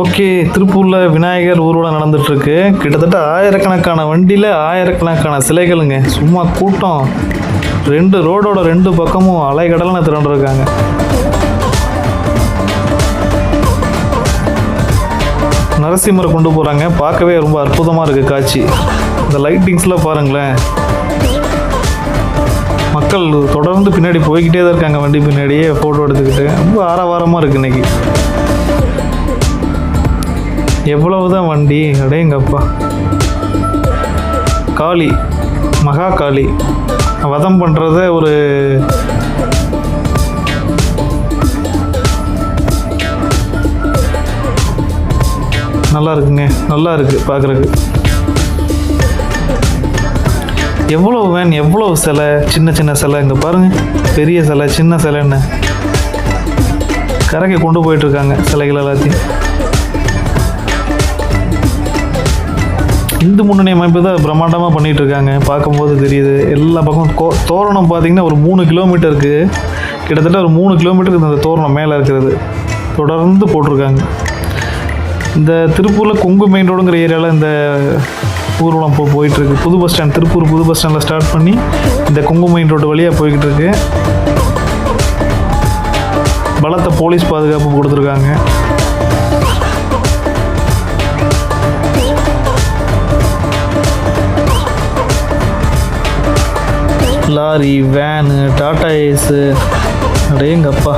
Okay திருப்பூரில் விநாயகர் ஊர்வலம் நடந்துட்டுருக்கு. கிட்டத்தட்ட ஆயிரக்கணக்கான வண்டியில் ஆயிரக்கணக்கான சிலைகளுங்க. சும்மா கூட்டம். ரெண்டு ரோடோட ரெண்டு பக்கமும் அலைகடலான திரண்டிருக்காங்க. நரசிம்மரை கொண்டு போகிறாங்க பார்க்கவே ரொம்ப அற்புதமாக இருக்குது காட்சி. இந்த லைட்டிங்ஸ்லாம் பாருங்களேன். மக்கள் தொடர்ந்து பின்னாடி போய்கிட்டே தான் இருக்காங்க வண்டி பின்னாடியே ஃபோட்டோ எடுத்துக்கிட்டு. ரொம்ப ஆரவாரமாக இருக்குது எவ்வளவு தான் வண்டி? அடேங்கப்பா. காளி மகா காளி. வதம் பண்ணுறத ஒரு நல்லா இருக்குங்க. நல்லா இருக்கு பார்க்குறக்கு எவ்வளோ வேன் எவ்வளோ சிலை? சின்ன சின்ன சிலை இங்கே பாருங்கள் பெரிய சிலை சின்ன சிலைன்னு. கரைக்கு கொண்டு போயிட்டுருக்காங்க சிலைகள் எல்லாத்தையும். இந்து முன்னணி அமைப்பு தான் பிரம்மாண்டமாக பண்ணிகிட்டு இருக்காங்க பார்க்கும்போது தெரியுது. எல்லா பக்கமும் கோ தோரணம் பார்த்திங்கன்னா ஒரு மூணு கிலோமீட்டருக்கு. கிட்டத்தட்ட ஒரு மூணு கிலோமீட்டருக்கு இந்த தோரணம் மேலே இருக்கிறது. தொடர்ந்து போட்டிருக்காங்க. இந்த திருப்பூரில் கொங்கு மெயின் ரோடுங்கிற ஏரியாவில் இந்த ஊர்வலம் போ போயிட்டுருக்கு. புது பஸ் ஸ்டாண்ட் திருப்பூர் புது பஸ் ஸ்டாண்டில் ஸ்டார்ட் பண்ணி இந்த கொங்கு மெயின் ரோடு வழியாக போய்கிட்டு இருக்கு பலத்த போலீஸ் பாதுகாப்பு கொடுத்துருக்காங்க. Lorry van Tata Ace. அடேங்கப்பா.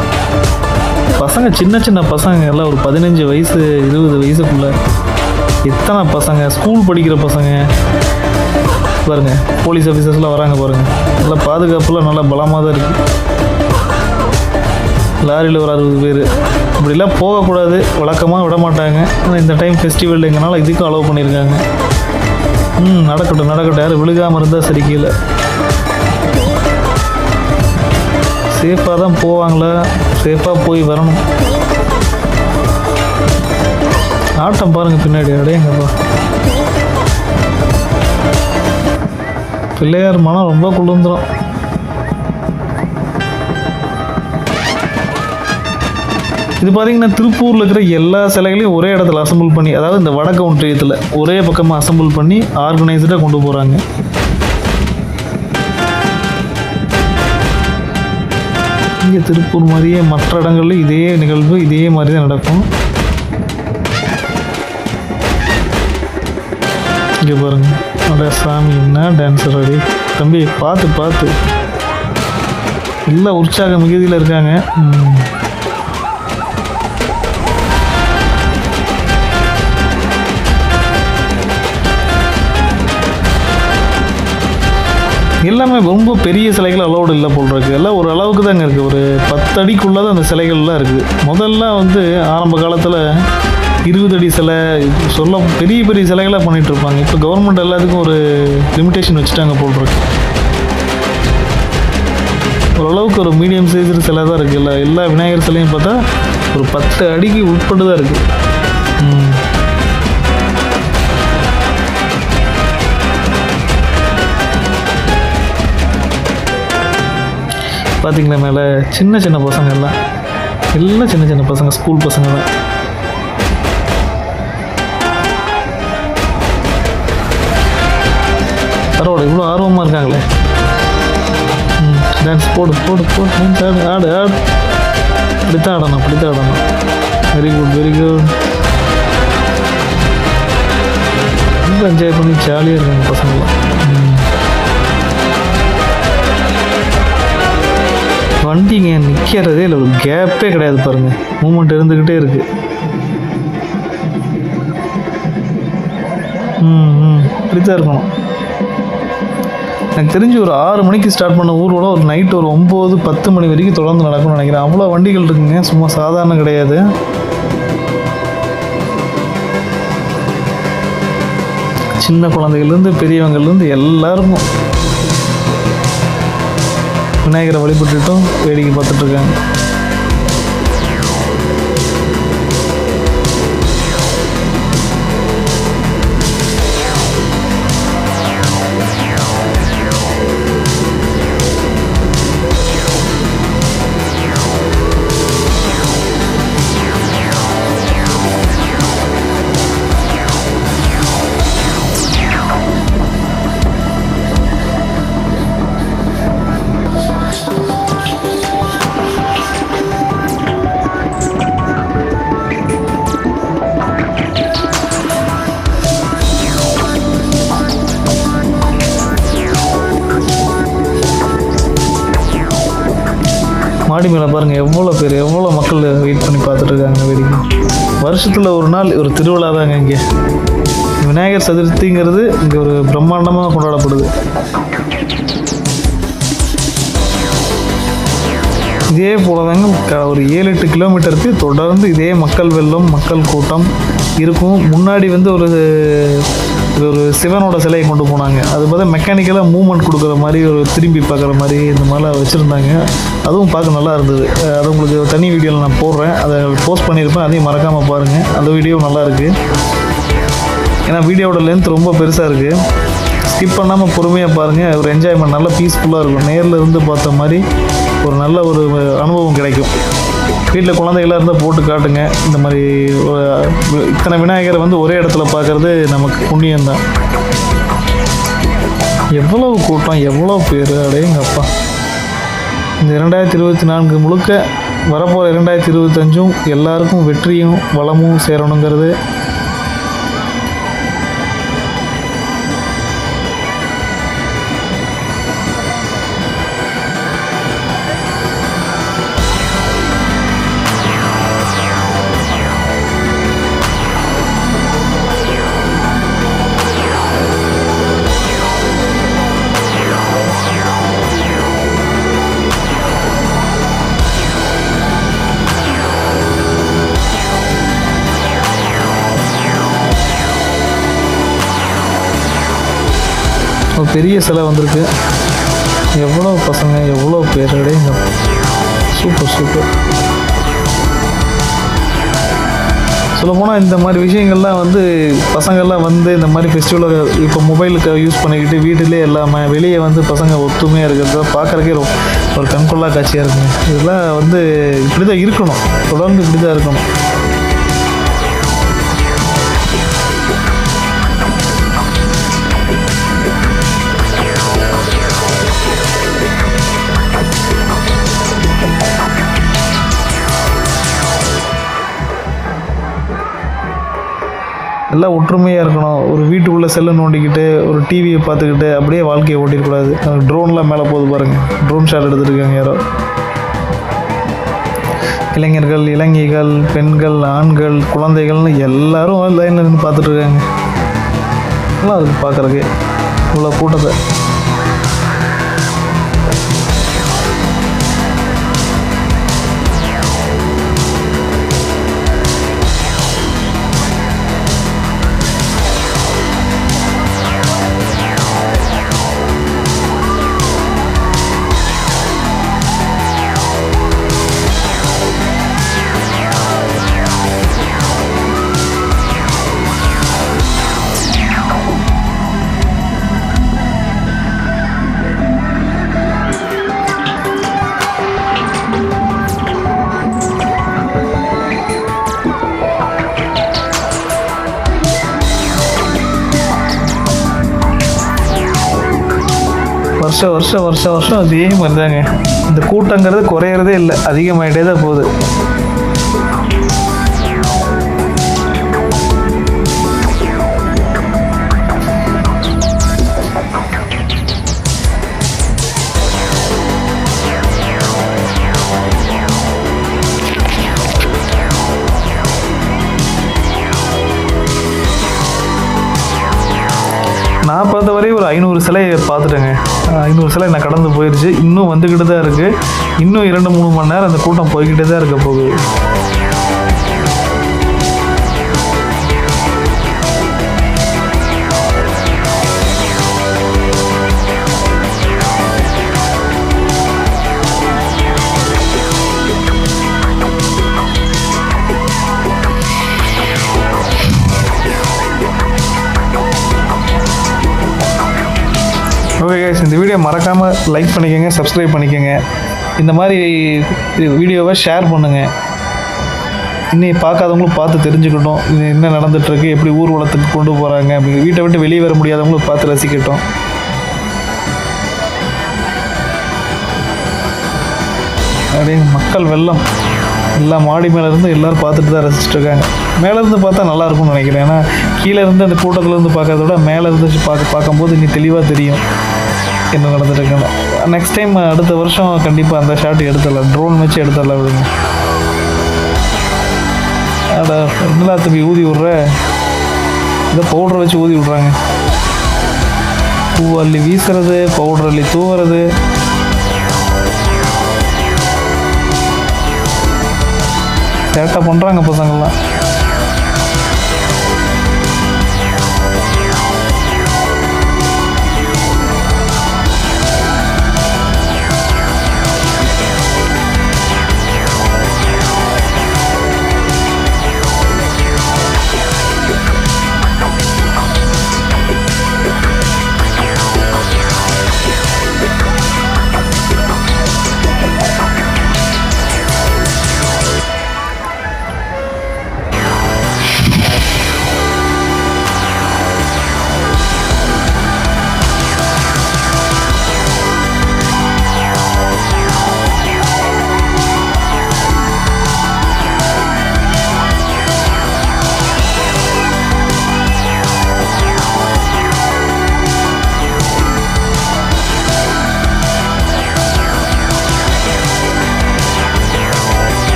பசங்க சின்ன சின்ன பசங்க. எல்லாம் ஒரு பதினஞ்சு வயசு இருபது வயசுக்குள்ள. எத்தனை பசங்க ஸ்கூல் படிக்கிற பசங்க. பாருங்க போலீஸ் ஆஃபீஸர்ஸ்லாம் வராங்க பாருங்க. நல்லா பாதுகாப்புலாம் நல்லா பலமாக தான் இருக்குது லாரியில் ஒரு அறுபது பேர். இப்படிலாம் போகக்கூடாது. வழக்கமாக விட மாட்டாங்க ஆனால் இந்த டைம் ஃபெஸ்டிவல்ங்கிறனால இதுக்கும் அலோவ் பண்ணியிருக்காங்க. ம் நடக்கட்டும் நடக்கட்டும். யாரும் விழுகாமல் இருந்தால் சரி கீழே. சேஃபாக தான் போவாங்களா. சேஃபாக போய் வரணும். ஆட்டம் பாருங்கள் பின்னாடி அடையங்கப்பா பிள்ளையார் மனம் ரொம்ப குளிர்ந்துடும் இது பார்த்தீங்கன்னா திருப்பூரில் இருக்கிற எல்லா சிலைகளையும் ஒரே இடத்துல அசம்பிள் பண்ணி அதாவது இந்த வடக்கு ஒன்றியத்தில் ஒரே பக்கமாக அசம்பிள் பண்ணி ஆர்கனைஸ்டாக கொண்டு போகிறாங்க இங்கே திருப்பூர் மாதிரியே மற்ற இடங்கள்ல இதே நிகழ்வு இதே மாதிரி தான் நடக்கும். இங்கே பாருங்க. அட சாமி என்ன டான்ஸர் அடி தம்பி பார்த்து பார்த்து. எல்லாம் உற்சாக மிகுதியில் இருக்காங்க. எல்லாமே ரொம்ப பெரிய சிலைகள் அலோடு இல்லை போல் இருக்குது எல்லாம் ஒரு அளவுக்கு தாங்க இருக்குது ஒரு பத்து அடிக்குள்ளே தான் அந்த சிலைகள்லாம் இருக்குது முதல்ல வந்து ஆரம்ப காலத்தில் இருபது அடி சிலை சொல்ல பெரிய பெரிய சிலைகளாக பண்ணிகிட்டு இருப்பாங்க. இப்போ கவர்மெண்ட் எல்லாத்துக்கும் ஒரு லிமிட்டேஷன் வச்சுட்டாங்க போல் இருக்கு. ஓரளவுக்கு ஒரு மீடியம் சைஸ் சிலை தான் இருக்குது இல்லை எல்லா விநாயகர் சிலையும் பார்த்தா ஒரு பத்து அடிக்கு உட்பட்டு தான் இருக்குது பார்த்தீங்களா மேலே? சின்ன சின்ன பசங்க எல்லாம் எல்லாம் சின்ன சின்ன பசங்க ஸ்கூல் பசங்க தான் பரவாயில்ல இவ்வளோ ஆர்வமாக இருக்காங்களே. டான்ஸ் போடு போடு போடு டான்ஸ் ஆடு ஆடு ஆடு. அப்படித்தான் ஆடணும் அப்படித்தான் ஆடணும். வெரி குட் வெரி குட் ரொம்ப என்ஜாய் பண்ணி ஜாலியாக இருக்காங்க பசங்களாம் வண்டி வண்டிங்க நிற்கிறதே இல்லை ஒரு கேப்பே கிடையாது பாருங்கள் மூமெண்ட் இருந்துக்கிட்டே இருக்குது ம் ம் இப்படித்தான் இருக்கணும். எனக்கு தெரிஞ்சு ஒரு ஆறு மணிக்கு ஸ்டார்ட் பண்ண ஊர்வலம் ஒரு நைட் ஒரு ஒம்பது பத்து மணி வரைக்கும் தொடர்ந்து நடக்கும்னு நினைக்கிறேன். அவ்வளோ வண்டிகள் இருக்குங்க சும்மா சாதாரண கிடையாது. சின்ன குழந்தைகள்லேருந்து பெரியவங்கள்லேருந்து எல்லாருக்கும். விநாயகரை வழிபட்டுட்டும் வேடிக்கை பார்த்துட்ருக்காங்க மாடி மேலே பாருங்கள் எவ்வளோ பேர் எவ்வளோ மக்கள் வெயிட் பண்ணி பார்த்துட்டு இருக்காங்க வருஷத்தில் ஒரு நாள் ஒரு திருவிழா தாங்க இங்கே. விநாயகர் சதுர்த்திங்கிறது இங்கே ஒரு பிரம்மாண்டமாக கொண்டாடப்படுது. இதே போல தாங்க க- ஒரு ஏழு எட்டு கிலோமீட்டருக்கு தொடர்ந்து இதே மக்கள் வெள்ளம் மக்கள் கூட்டம் இருக்கும். முன்னாடி வந்து ஒரு ஒரு சிவனோட சிலையை கொண்டு போனாங்க. அது பார்த்தா மெக்கானிக்கலாக மூவ்மெண்ட் கொடுக்குற மாதிரி ஒரு திரும்பி பார்க்குற மாதிரி இந்த மாதிரிலாம் வச்சுருந்தாங்க. அதுவும் பார்க்க நல்லா இருந்தது. அது உங்களுக்கு தனி வீடியோவில் நான் போடுறேன். அதை போஸ்ட் பண்ணியிருப்பேன். அதையும் மறக்காமல் பாருங்கள் அந்த வீடியோ நல்லாயிருக்கு ஏன்னா வீடியோவோட லென்த் ரொம்ப பெருசாக இருக்குது ஸ்கிப் பண்ணாமல் பொறுமையாக பாருங்கள் ஒரு என்ஜாய்மெண்ட் நல்லா பீஸ்ஃபுல்லாக இருக்கும். நேரில் இருந்து பார்த்த மாதிரி ஒரு நல்ல ஒரு அனுபவம் கிடைக்கும். வீட்டில் குழந்தைகளாக இருந்தால் போட்டு காட்டுங்க. இந்த மாதிரி இத்தனை விநாயகரை வந்து ஒரே இடத்துல பார்க்குறது நமக்கு புண்ணியம்தான் எவ்வளவு கூட்டம் எவ்வளோ பேர்? அடேங்கப்பா. இந்த இரண்டாயிரத்தி இருபத்தி நான்கு முழுக்க வரப்போகிற இரண்டாயிரத்தி இருபத்தஞ்சும் எல்லாருக்கும் வெற்றியும் வளமும் சேரணுங்கிறது பெரிய சிலை வந்திருக்கு. எவ்வளோ பசங்க எவ்வளோ பேர் சூப்பர் சூப்பர் சொல்லப்போனால் இந்த மாதிரி விஷயங்கள்லாம் வந்து பசங்கள்லாம் வந்து இந்த மாதிரி ஃபெஸ்டிவலை இப்போ மொபைலுக்கு யூஸ் பண்ணிக்கிட்டு வீட்டிலே இல்லாமல் வெளியே வந்து பசங்க ஒத்துமையாக இருக்கிறத பார்க்குறக்கே ரொம்ப ஒரு கண்கொள்ளா காட்சியாக இருக்குங்க இதெல்லாம் வந்து இப்படி தான் இருக்கணும். தொடர்ந்து இப்படி தான் இருக்கணும். எல்லாம் ஒற்றுமையாக இருக்கணும். ஒரு வீட்டுக்குள்ளே செல்லு நோண்டிக்கிட்டு ஒரு டிவியை பார்த்துக்கிட்டு அப்படியே வாழ்க்கையை ஓட்டிடக்கூடாது ட்ரோன்லாம் மேலே போகுது பாருங்கள் ட்ரோன் ஷாட் எடுத்துருக்காங்க யாரோ. இளைஞர்கள் இளைஞிகள் பெண்கள் ஆண்கள் குழந்தைகள்னு எல்லாரும் லைனில் நின்று பார்த்துட்ருக்காங்க நல்லா இருக்குது பார்க்குறக்கு இவ்வளோ கூட்டத்தை. வருஷம் வருஷம் வருஷம் வருஷம் அதே மாதிரி தாங்க இந்த கூட்டங்கிறது குறையிறதே இல்லை அதிகமாகிட்டே தான் போகுது. நான் பார்த்த வரை ஒரு ஐநூறு சிலையை பார்த்துட்டேங்க. இன்னொரு சிலை நான் கடந்து போயிடுச்சு இன்னும் வந்துக்கிட்டு தான் இருக்குது இன்னும் இரண்டு மூணு மணி நேரம் அந்த கூட்டம் போய்கிட்டே தான் இருக்க போகுது. வீடியோ மறக்காமல் லைக் பண்ணிக்கோங்க சப்ஸ்கிரைப் பண்ணிக்கோங்க. இந்த மாதிரி வீடியோவை ஷேர் பண்ணுங்கள் இன்னும் பார்க்காதவங்களும் பார்த்து தெரிஞ்சுக்கிட்டோம். இது என்ன நடந்துகிட்ருக்கு எப்படி ஊர்வலத்துக்கு கொண்டு போகிறாங்க அப்படி வீட்டை விட்டு வெளியே வர முடியாதவங்களும் பார்த்து ரசிக்கட்டும். அப்படியே மக்கள் வெள்ளம். எல்லா மாடி மேலே இருந்து பார்த்துட்டு தான் ரசிச்சுட்டு இருக்காங்க. மேலே இருந்து பார்த்தா நல்லா இருக்கும்னு நினைக்கிறேன். ஏன்னா கீழே இருந்து அந்த கூட்டத்துலேருந்து பார்க்கறத விட மேலே இருந்து பார்க்க பார்க்கும்போது இன்னும் தெளிவாக தெரியும். என்ன நடந்துட்டுருக்குன்னு நெக்ஸ்ட் டைம் அடுத்த வருஷம் கண்டிப்பாக அந்த ஷாட் எடுத்துடலாம். ட்ரோன் வச்சு எடுத்துடலாம் விடுங்க. அதை என்னடா தம்பி ஊதி விட்ற? இதை பவுடரை வச்சு ஊதி விட்றாங்க. பூ அள்ளி வீசுறது பவுடர் அள்ளி தூவுறது. சேட்டை பண்ணுறாங்க பசங்கள்லாம்.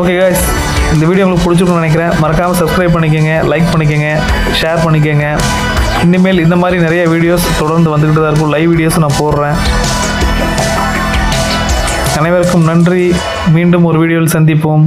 Okay guys. இந்த வீடியோ உங்களுக்கு பிடிச்சிருக்கும்னு நினைக்கிறேன். மறக்காமல் சப்ஸ்கிரைப் பண்ணிக்கோங்க லைக் பண்ணிக்கோங்க ஷேர் பண்ணிக்கோங்க. இனிமேல் இந்த மாதிரி நிறைய வீடியோஸ் தொடர்ந்து வந்துக்கிட்டு தான் இருக்கும். லைவ் வீடியோஸ் நான் போடுறேன். அனைவருக்கும் நன்றி. மீண்டும் ஒரு வீடியோவில் சந்திப்போம்.